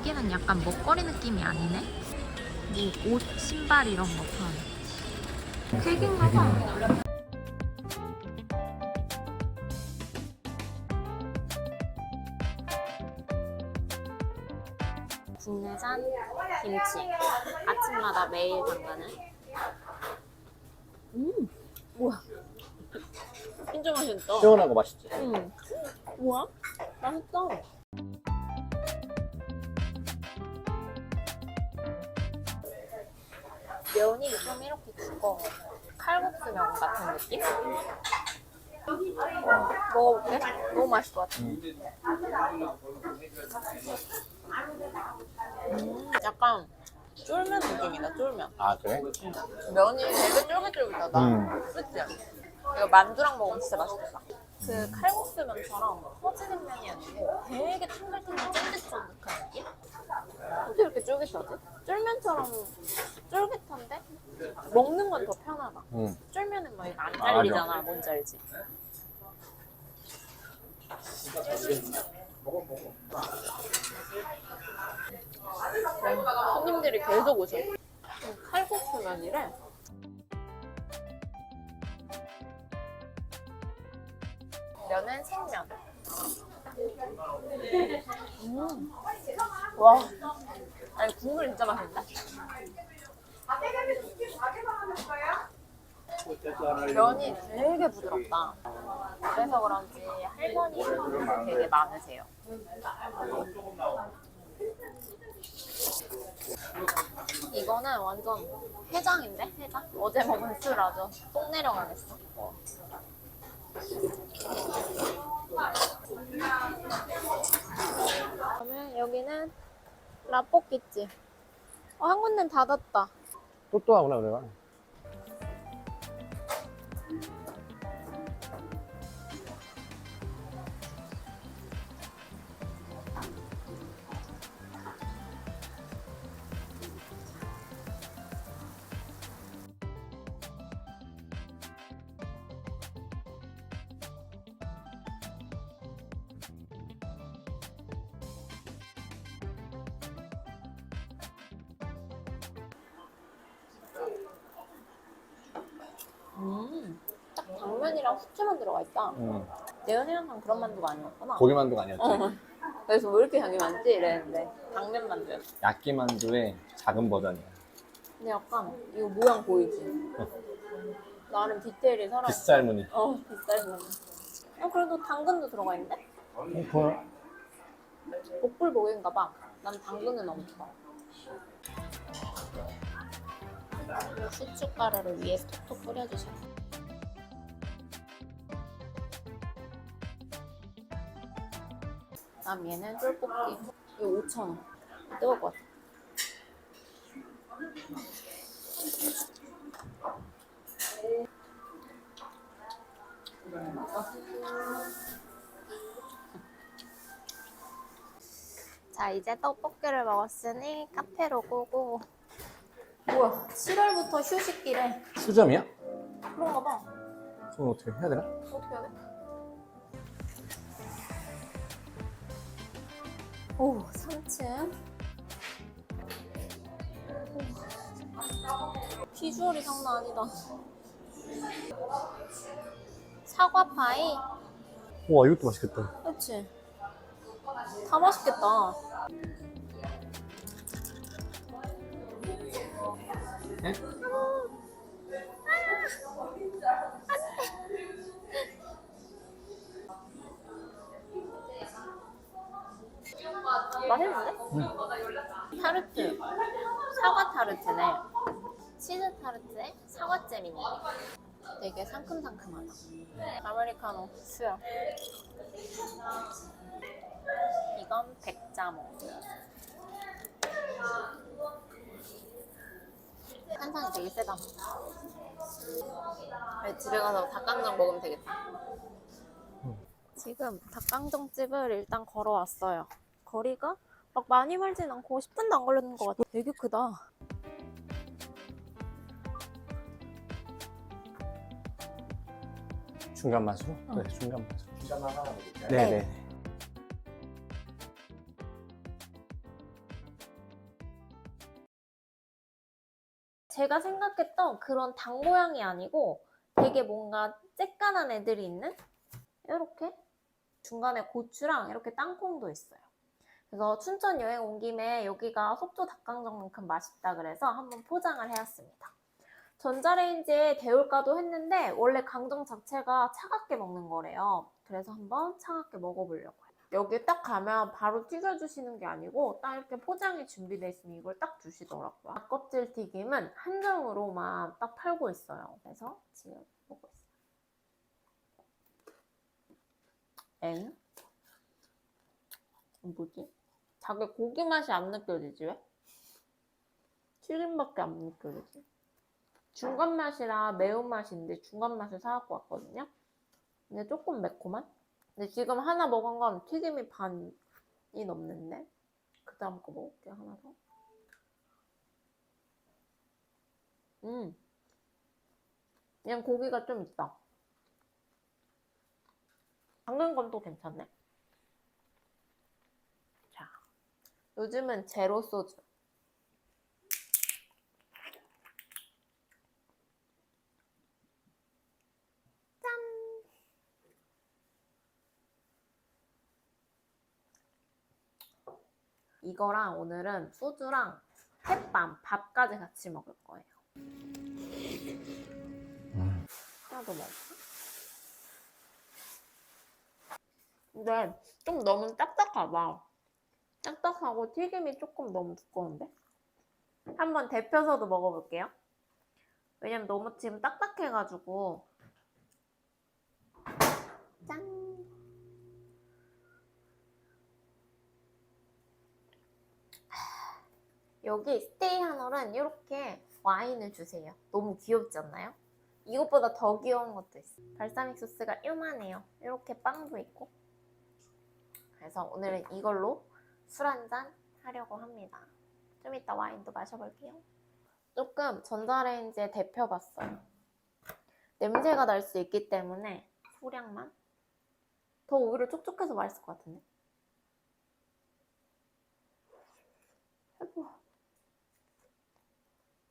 여기는 약간 먹거리 느낌이 아니네? 뭐 옷, 신발 이런 거 파는. 되게인가 봐. 국내산 김치. 아침마다 매일 담가는. 음, 우와. 진짜 맛있다. 시원하고 맛있지? 응. 우와, 맛있다. 면이 좀 이렇게 두꺼워. 칼국수 면 같은 느낌? 먹어볼게. 너무 맛있을 것 같아. 음, 약간 쫄면 느낌이다, 쫄면. 아 그래? 면이 되게 쫄깃쫄깃하다. 음. 그치? 이거 만두랑 먹으면 진짜 맛있겠다. 그 칼국수 면처럼 퍼지는 면이 아니고 되게 탱글탱글 쫀득쫀득한 느낌? 어떻게 이렇게 쫄깃하지? 쫄면처럼 쫄깃한데 먹는 건 더 편하다. 응. 쫄면은 막 이거 안. 잘리잖아. 뭔지 알지? 네, 손님들이 계속 오셔. 음, 칼국수 면이래. 면은 생면. 음. 와. 아니 국물 진짜 맛있는데? 면이 되게 부드럽다. 그래서 그런지 할머니 분이 되게 많으세요. 이거는 완전 해장인데? 해장? 어제 먹은 술 아주 똥 내려가겠어. 그러면 여기는 라볶이집. 어, 한 군데는 닫았다. 또또하구나 우리가. 딱 당면이랑 후추만 들어가 있다. 응. 내 연이랑 그런 만두가 아니었구나. 고기 만두가 아니었지? 어. 그래서 왜 이렇게 향이 많지? 이랬는데 당면 만두였어. 야끼 만두의 작은 버전이야. 근데 약간 이거 모양 보이지? 나름 디테일이 살아. 빗살 무늬. 어, 비쌀 거. 어, 그래도 당근도 들어가 있는데? 그 복불복인가 봐. 난 당근은 없어. 후춧가루를 위에 톡톡 뿌려주셔. 다음 얘는 쫄볶이. 이거 5,000원. 뜨거울 것 같아. 자, 이제 떡볶이를 먹었으니 카페로 고고. 뭐야, 7월부터 휴식기래. 수점이야? 그런가 봐. 그럼 어떻게 해야 되나? 어떻게 해야 돼? 오, 3층. 비주얼이 장난 아니다. 사과 파이? 와 이것도 맛있겠다. 그치? 다 맛있겠다. 네? 맛있는데? 타르트. 사과 타르트네. 치즈 타르트에 사과잼이네. 되게 상큼상큼하다. 아메리카노 수영. 이건 백자모. 한상이 되게 세다. 네, 집에 가서 닭강정 먹으면 되겠다. 지금 닭강정집을 일단 걸어왔어요. 거리가 막 많이 멀진 않고 10분도 안 걸리는 것 같아. 되게 크다. 중간 마수? 어. 네, 중간 마수. 중간 하나 먹을까요? 네, 네. 네. 제가 생각했던 그런 닭 모양이 아니고 되게 뭔가 쬐깐한 애들이 있는 이렇게 중간에 고추랑 이렇게 땅콩도 있어요. 그래서 춘천 여행 온 김에 여기가 속초 닭강정만큼 맛있다 그래서 한번 포장을 해왔습니다. 전자레인지에 데울까도 했는데 원래 강정 자체가 차갑게 먹는 거래요. 그래서 한번 차갑게 먹어보려고요. 여기 딱 가면 바로 튀겨주시는 게 아니고 딱 이렇게 포장이 준비되어 있으면 이걸 딱 주시더라고요. 닭껍질 튀김은 한정으로만 딱 팔고 있어요. 그래서 지금 보고 있어요. 엥? 뭐지? 자기 고기 맛이 안 느껴지지 왜? 튀김밖에 안 느껴지지? 중간 맛이라 매운 맛인데 중간 맛을 사갖고 왔거든요. 근데 조금 매콤한? 근데 지금 하나 먹은 건 튀김이 반이 넘는데 그 다음 거 먹을게요 하나 더. 음, 그냥 고기가 좀 있다. 방금 건또 괜찮네. 자, 요즘은 제로 소주. 이거랑 오늘은 소주랑 햇밤, 밥까지 같이 먹을 거예요. 하나 더 먹을까? 근데 좀 너무 딱딱하다. 딱딱하고 튀김이 조금 너무 두꺼운데? 한번 데펴서도 먹어볼게요. 왜냐면 너무 지금 딱딱해가지고. 짠! 여기 스테이 한올은 이렇게 와인을 주세요. 너무 귀엽지 않나요? 이것보다 더 귀여운 것도 있어. 발사믹 소스가 요만해요. 이렇게 빵도 있고. 그래서 오늘은 이걸로 술 한잔 하려고 합니다. 좀 이따 와인도 마셔볼게요. 조금 전자레인지에 데펴봤어요. 냄새가 날 수 있기 때문에 소량만. 더 오히려 촉촉해서 맛있을 것 같은데. 해봐.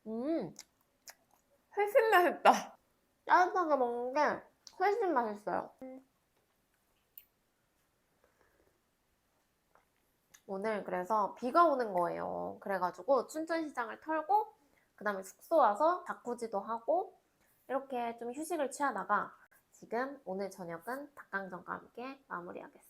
음, 훨씬 맛있다. 따뜻하게 먹는 게 훨씬 맛있어요. 오늘 그래서 비가 오는 거예요. 그래가지고 춘천시장을 털고 그 다음에 숙소 와서 자쿠지도 하고 이렇게 좀 휴식을 취하다가 지금 오늘 저녁은 닭강정과 함께 마무리하겠습니다.